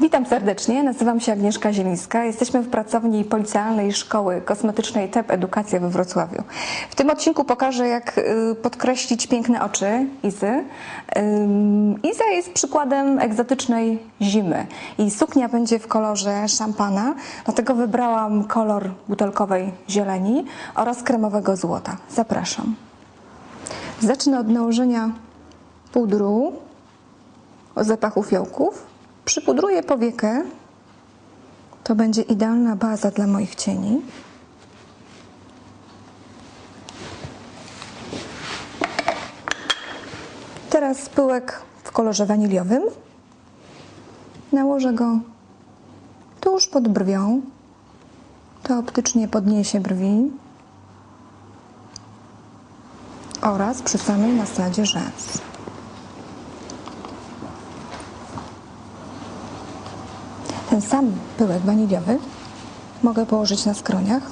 Witam serdecznie, nazywam się Agnieszka Zielińska. Jesteśmy w pracowni Policjalnej Szkoły Kosmetycznej TEP Edukacja we Wrocławiu. W tym odcinku pokażę, jak y, podkreślić piękne oczy Izy. Iza jest przykładem egzotycznej zimy i suknia będzie w kolorze szampana, dlatego wybrałam kolor butelkowej zieleni oraz kremowego złota. Zapraszam. Zacznę od nałożenia pudru o zapachu fiołków. Przypudruję powiekę. To będzie idealna baza dla moich cieni. Teraz pyłek w kolorze waniliowym. Nałożę go tuż pod brwią. To optycznie podniesie brwi oraz przy samej nasadzie rzęs. Ten sam pyłek waniliowy mogę położyć na skroniach.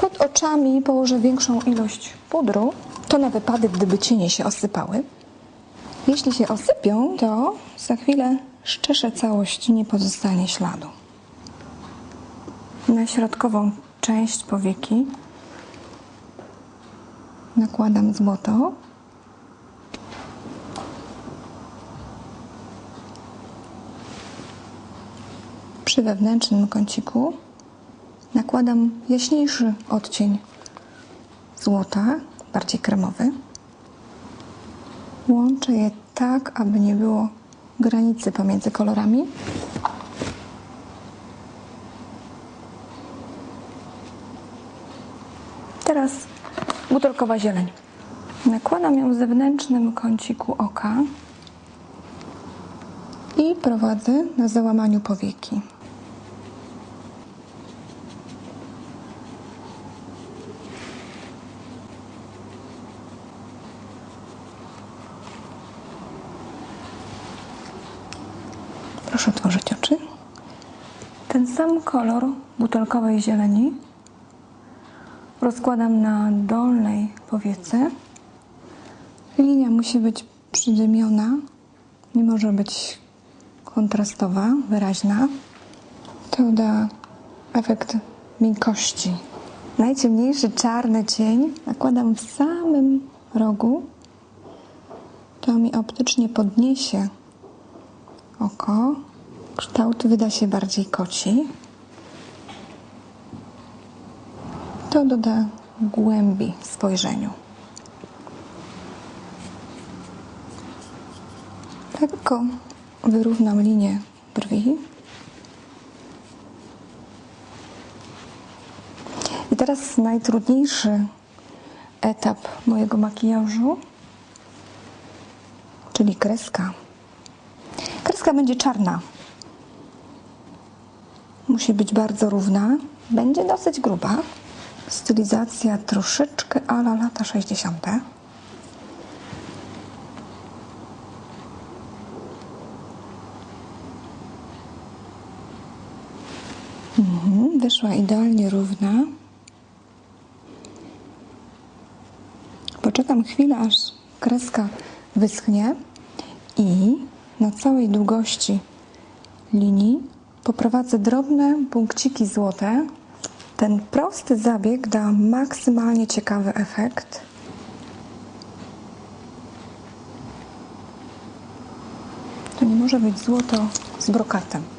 Pod oczami położę większą ilość pudru. To na wypadek, gdyby cienie się osypały. Jeśli się osypią, to za chwilę szczeszę całość nie pozostanie śladu. Na środkową część powieki nakładam złoto. Przy wewnętrznym kąciku nakładam jaśniejszy odcień złota, bardziej kremowy. Łączę je tak, aby nie było granicy pomiędzy kolorami. Teraz butelkowa zieleń. Nakładam ją w zewnętrznym kąciku oka i prowadzę na załamaniu powieki. Proszę otworzyć oczy. Ten sam kolor butelkowej zieleni rozkładam na dolnej powiece. Linia musi być przydymiona, nie może być kontrastowa, wyraźna. To da efekt miękkości. Najciemniejszy czarny cień nakładam w samym rogu. To mi optycznie podniesie oko. Kształt wyda się bardziej koci. To doda głębi spojrzeniu. Lekko wyrównam linię brwi. I teraz najtrudniejszy etap mojego makijażu, czyli kreska. Kreska będzie czarna. Musi być bardzo równa. Będzie dosyć gruba. Stylizacja troszeczkę ala lata 60. Mhm, wyszła idealnie równa. Poczekam chwilę, aż kreska wyschnie i na całej długości linii poprowadzę drobne punkciki złote. Ten prosty zabieg da maksymalnie ciekawy efekt. To nie może być złoto z brokatem.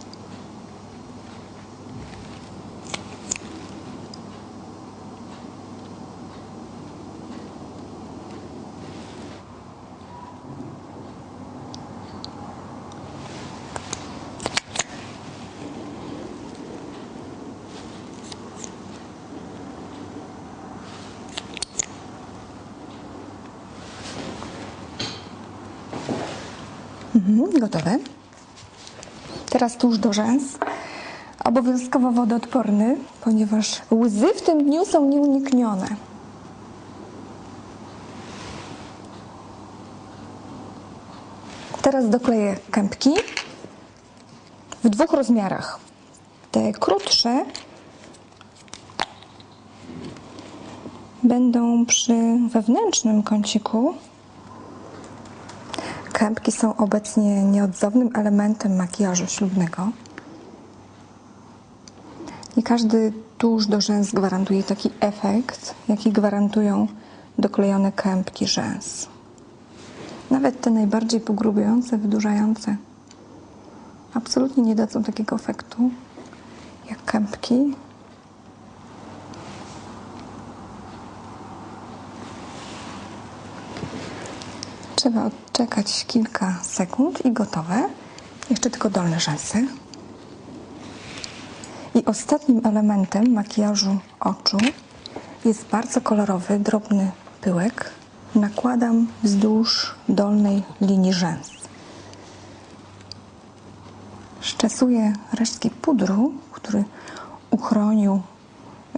Mhm, gotowe. Teraz tuż do rzęs. Obowiązkowo wodoodporny, ponieważ łzy w tym dniu są nieuniknione. Teraz dokleję kępki w dwóch rozmiarach. Te krótsze będą przy wewnętrznym kąciku Kępki są obecnie nieodzownym elementem makijażu ślubnego. Nie każdy tusz do rzęs gwarantuje taki efekt, jaki gwarantują doklejone kępki rzęs. Nawet te najbardziej pogrubiające, wydłużające absolutnie nie dadzą takiego efektu jak kępki. Trzeba odczekać kilka sekund i gotowe. Jeszcze tylko dolne rzęsy. I ostatnim elementem makijażu oczu jest bardzo kolorowy, drobny pyłek. Nakładam wzdłuż dolnej linii rzęs. Szczesuję resztki pudru, który uchronił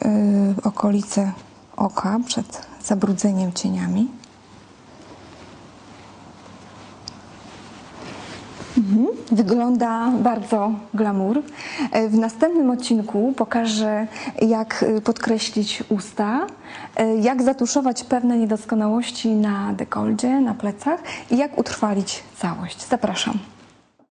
yy, okolice oka przed zabrudzeniem cieniami. Wygląda bardzo glamour. E, W następnym odcinku pokażę, jak y, podkreślić usta, e, jak zatuszować pewne niedoskonałości na dekoldzie, na plecach i jak utrwalić całość. Zapraszam.